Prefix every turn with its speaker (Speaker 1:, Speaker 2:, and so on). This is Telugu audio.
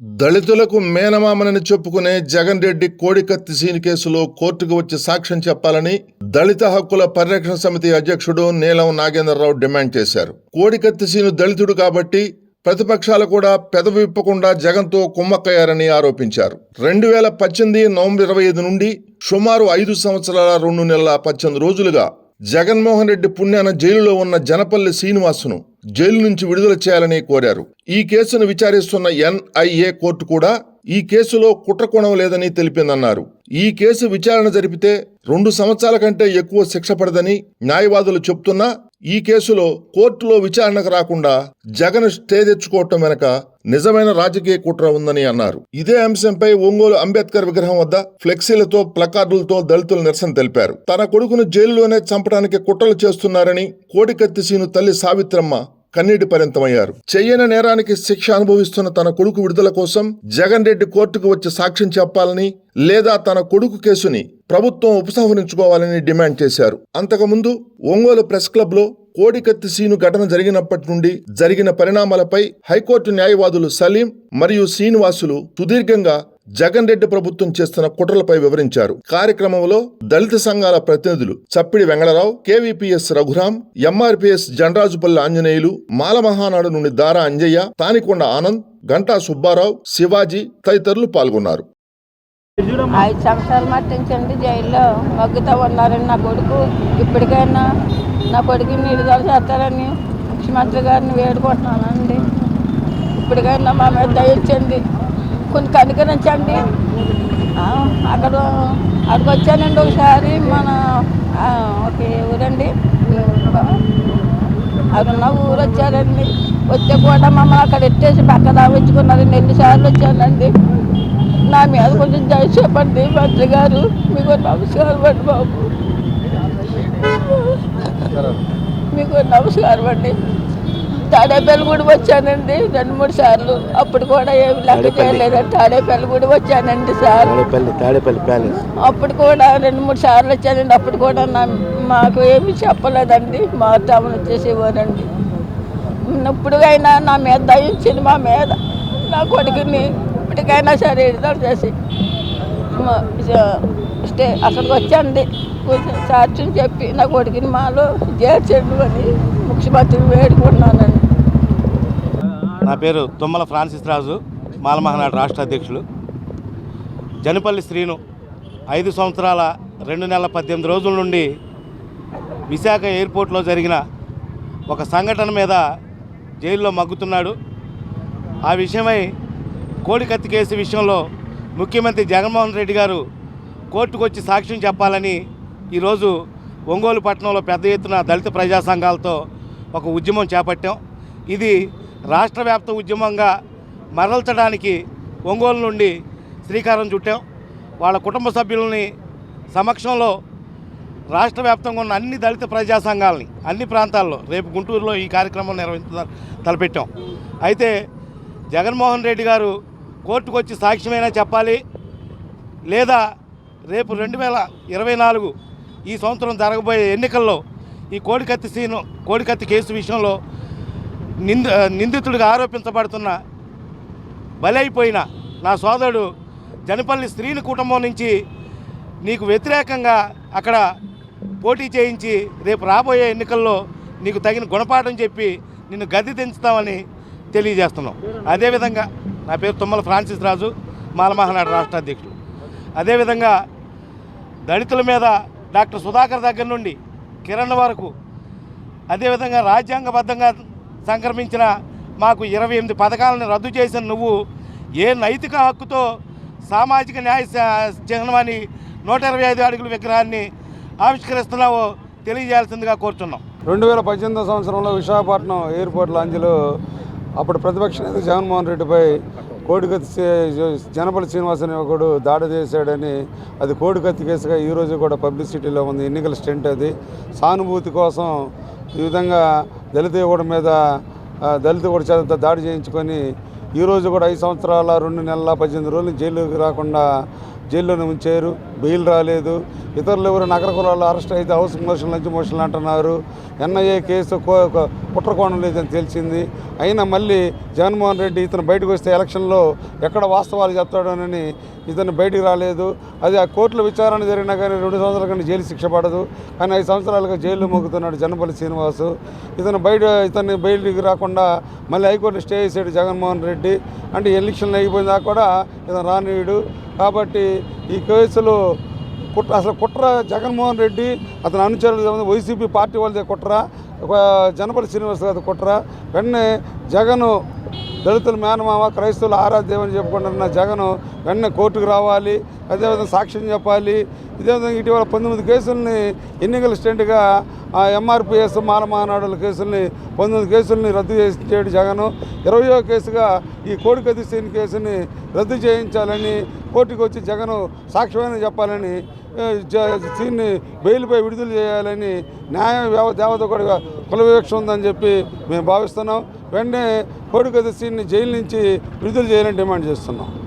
Speaker 1: దళితులకు మేనమామనని చెప్పుకునే జగన్ రెడ్డి కోడికత్తి సీన్ కేసులో కోర్టుకు వచ్చి సాక్ష్యం చెప్పాలని దళిత హక్కుల పరిరక్షణ సమితి అధ్యక్షుడు నీలం నాగేంద్రరావు డిమాండ్ చేశారు. కోడికత్తి సీను దళితుడు కాబట్టి ప్రతిపక్షాలు కూడా పెదవి విప్పకుండా జగన్తో కుమ్మక్కయ్యారని ఆరోపించారు. రెండు వేల పద్దెనిమిది నవంబర్ ఇరవై ఐదు నుండి సుమారు ఐదు సంవత్సరాల రెండు నెలల పద్దెనిమిది రోజులుగా జగన్మోహన్ రెడ్డి పుణ్యాన జైలులో ఉన్న జనపల్లి శ్రీనివాసును జైలు నుంచి విడుదల చేయాలని కోరారు. ఈ కేసును విచారిస్తున్న ఎన్ఐఏ కోర్టు కూడా ఈ కేసులో కుట్రకోణం లేదని తెలిపిందన్నారు. ఈ కేసు విచారణ జరిపితే రెండు సంవత్సరాల కంటే ఎక్కువ శిక్ష పడదని న్యాయవాదులు చెప్తున్నా ఈ కేసులో కోర్టులో విచారణకు రాకుండా జగన్ స్టే తెచ్చుకోవటం వెనక నిజమైన రాజకీయ కుట్ర ఉందని అన్నారు. ఇదే అంశంపై ఒంగోలు అంబేద్కర్ విగ్రహం వద్ద ఫ్లెక్సీలతో ప్లకార్డులతో దళితులు నిరసన తెలిపారు. తన కొడుకును జైలులోనే చంపడానికి కుట్రలు చేస్తున్నారని కోడికత్తి సీను తల్లి సావిత్రమ్మ కన్నీటి పర్యంతమయ్యారు చెయ్యని నేరానికి శిక్ష అనుభవిస్తున్న తన కొడుకు విడుదల కోసం జగన్ రెడ్డి కోర్టుకు వచ్చి సాక్ష్యం చెప్పాలని లేదా తన కొడుకు కేసుని ప్రభుత్వం ఉపసంహరించుకోవాలని డిమాండ్ చేశారు. అంతకుముందు ఒంగోలు ప్రెస్ క్లబ్లో కోడికత్తి సీను ఘటన జరిగినప్పటి నుండి జరిగిన పరిణామాలపై హైకోర్టు న్యాయవాదులు సలీం మరియు శ్రీనివాసులు సుదీర్ఘంగా జగన్ రెడ్డి ప్రభుత్వం చేస్తున్న కుట్రలపై వివరించారు. కార్యక్రమంలో దళిత సంఘాల ప్రతినిధులు చప్పిడి వెంగళరావు కేవీపీఎస్ రఘురాం ఎంఆర్పీఎస్ జనరాజుపల్లి ఆంజనేయులు మాల మహానాడు నుండి దారా అంజయ్య తానికొండ ఆనంద్ గంటా సుబ్బారావు శివాజీ తదితరులు పాల్గొన్నారు.
Speaker 2: ఐదు సంవత్సరాలు మట్టించండి జైల్లో మగ్గుతూ ఉన్నారని నా కొడుకు. ఇప్పటికైనా నా కొడుకుని విడుదల చేస్తారని ముఖ్యమంత్రి గారిని వేడుకుంటున్నానండి. ఇప్పటికైనా మా మీద దయించండి కొన్ని కనికరించండి. ఆ, అక్కడ అక్కడికి వచ్చానండి ఒకసారి మన ఒక ఊరండి. అక్కడ ఉన్న ఊరు వచ్చారండి. వచ్చే కూడా మమ్మల్ని అక్కడ ఎట్టేసి పక్క దావించుకున్నారండి. ఎన్నిసార్లు వచ్చానండి. నా మీద కొంచెం దయ చెప్పండి మంత్రి గారు. మీకు నమస్కారం అండి బాబు. మీకు నమస్కారం అండి. తాడేపల్లి కూడా వచ్చానండి రెండు మూడు సార్లు. అప్పుడు కూడా ఏమి లెక్క చేయలేదండి తాడేపల్లి కూడా వచ్చానండి సార్. అప్పుడు కూడా రెండు మూడు సార్లు వచ్చానండి అప్పుడు కూడా నా మాకు ఏమి చెప్పలేదండి మా తమను వచ్చేసేవారండి ఇప్పుడు అయినా నా మీద దయించింది మా మీద నా కొడుకుని ఇప్పటికైనా సరే విడుదల చేసి స్టే అక్కడికి వచ్చండి కొంచెం సాక్ష్యం చెప్పి నా కొడుకుని మాలో చేర్చండి అని ముఖ్యమంత్రిని వేడుకుంటున్నానండి
Speaker 3: నా పేరు తుమ్మల ఫ్రాన్సిస్ రాజు మాలమహనాడు రాష్ట్ర అధ్యక్షులు. జనపల్లి శ్రీను ఐదు సంవత్సరాల రెండు నెలల పద్దెనిమిది రోజుల నుండి విశాఖ ఎయిర్పోర్ట్లో జరిగిన ఒక సంఘటన మీద జైల్లో మగ్గుతున్నాడు. ఆ విషయమై కోడికత్తి కేసు విషయంలో ముఖ్యమంత్రి జగన్మోహన్ రెడ్డి గారు కోర్టుకు వచ్చి సాక్ష్యం చెప్పాలని ఈరోజు ఒంగోలు పట్టణంలో పెద్ద ఎత్తున దళిత ప్రజా సంఘాలతో ఒక ఉద్యమం చేపట్టాం. ఇది రాష్ట్ర వ్యాప్త ఉద్యమంగా మరల్చడానికి ఒంగోలు నుండి శ్రీకారం చుట్టాం. వాళ్ళ కుటుంబ సభ్యులని సమక్షంలో రాష్ట్ర వ్యాప్తంగా ఉన్న అన్ని దళిత ప్రజా సంఘాలని అన్ని ప్రాంతాల్లో రేపు గుంటూరులో ఈ కార్యక్రమం నిర్వహించ తలపెట్టాం. అయితే జగన్మోహన్ రెడ్డి గారు కోర్టుకు వచ్చి సాక్ష్యమైనా చెప్పాలి? లేదా రేపు రెండు వేల ఇరవై నాలుగు ఈ సంవత్సరం జరగబోయే ఎన్నికల్లో ఈ కోడికత్తి సీను కోడికత్తి కేసు విషయంలో నింద నిందితుడిగా ఆరోపించబడుతున్న బలైపోయిన నా సోదరుడు జనపల్లి స్త్రీని కుటుంబం నుంచి నీకు వ్యతిరేకంగా అక్కడ పోటీ చేయించి రేపు రాబోయే ఎన్నికల్లో నీకు తగిన గుణపాఠం చెప్పి నిన్ను గది దించుతామని తెలియజేస్తున్నాం. అదేవిధంగా నా పేరు తుమ్మల ఫ్రాన్సిస్ రాజు మాలమహనాడు రాష్ట్ర అధ్యక్షుడు. అదేవిధంగా దళితుల మీద డాక్టర్ సుధాకర్ దగ్గర నుండి కిరణ్ వరకు అదేవిధంగా రాజ్యాంగబద్ధంగా సంక్రమించిన మాకు ఇరవై ఎనిమిది పథకాలను రద్దు చేసిన నువ్వు ఏ నైతిక హక్కుతో సామాజిక న్యాయ చిహ్నమని నూట ఇరవై ఐదు అడుగుల విగ్రహాన్ని ఆవిష్కరిస్తున్నావో తెలియజేయాల్సిందిగా కోరుతున్నాం
Speaker 4: రెండు వేల పద్దెనిమిదో సంవత్సరంలో విశాఖపట్నం ఎయిర్పోర్ట్ లాంజ్లో అప్పుడు ప్రతిపక్ష నేత జగన్మోహన్ రెడ్డిపై కోడికత్తి జనపల్లి శ్రీనివాసని ఒకడు దాడి చేశాడని అది కోడికత్తి కేసుగా ఈరోజు కూడా పబ్లిసిటీలో ఉంది. ఎన్నికల స్టెంట్ అది. సానుభూతి కోసం ఈ విధంగా దళిత యువకుడి మీద దళిత యువకుడి చేత దాడి చేయించుకొని ఈరోజు కూడా ఐదు సంవత్సరాల రెండు నెలల పద్దెనిమిది రోజులు జైలుకి రాకుండా జైల్లోనే ఉంచారు బెయిల్ రాలేదు. ఇతరులు ఎవరు నగర కులాల్లో అరెస్ట్ అయితే హౌస్ మోషన్ లంచ్ మోషన్లు అంటున్నారు. ఎన్ఐఏ కేసు కో- కుట్రకోణం లేదని తెలిసింది. అయినా మళ్ళీ జగన్మోహన్ రెడ్డి ఇతను బయటకు వస్తే ఎలక్షన్లో ఎక్కడ వాస్తవాలు చెప్తాడోనని ఇతను బయటికి రాలేదు. అది ఆ కోర్టులో విచారణ జరిగినా కానీ రెండు సంవత్సరాల కంటే జైలు శిక్ష పడదు. కానీ ఐదు సంవత్సరాలుగా జైల్లో మొక్కుతున్నాడు జనపల్లి శ్రీనివాసు. ఇతను బయట ఇతన్ని బయటికి రాకుండా మళ్ళీ హైకోర్టు స్టే చేశాడు జగన్మోహన్ రెడ్డి. అంటే ఎలక్షన్లు అయిపోయినా కూడా ఇతను రానీయుడు కాబట్టి ఈ కేసులో కుట్ర అసలు కుట్ర జగన్మోహన్ రెడ్డి అతని అనుచరులు వైసీపీ పార్టీ వాళ్ళదే కుట్ర ఒక జనపల్లి శ్రీనివాస్ గారి కుట్ర. వెంటనే జగను దళితుల మేనమామ క్రైస్తవులు ఆరాధ్యమని చెప్పుకుంటున్న జగన్ వెంటనే కోర్టుకు రావాలి. అదేవిధంగా సాక్ష్యం చెప్పాలి. ఇదేవిధంగా ఇటీవల పంతొమ్మిది కేసుల్ని ఎన్నికల స్టెంట్గా ఎంఆర్పిఎస్ మానమానాడుల కేసుల్ని పంతొమ్మిది కేసుల్ని రద్దు చేసాడు జగన్. ఇరవయో కేసుగా ఈ కోడికది సీన్ కేసుని రద్దు చేయించాలని కోర్టుకు వచ్చి జగన్ సాక్ష్యమైన చెప్పాలని దీన్ని జ- సీన్ని బెయిల్పై విడుదల చేయాలని న్యాయ దేవత కూడా కుల వివక్ష ఉందని చెప్పి మేము భావిస్తున్నాం. వెంటనే కోడికొద్ది సీన్ని జైలు నుంచి విడుదల చేయాలని డిమాండ్ చేస్తున్నాం.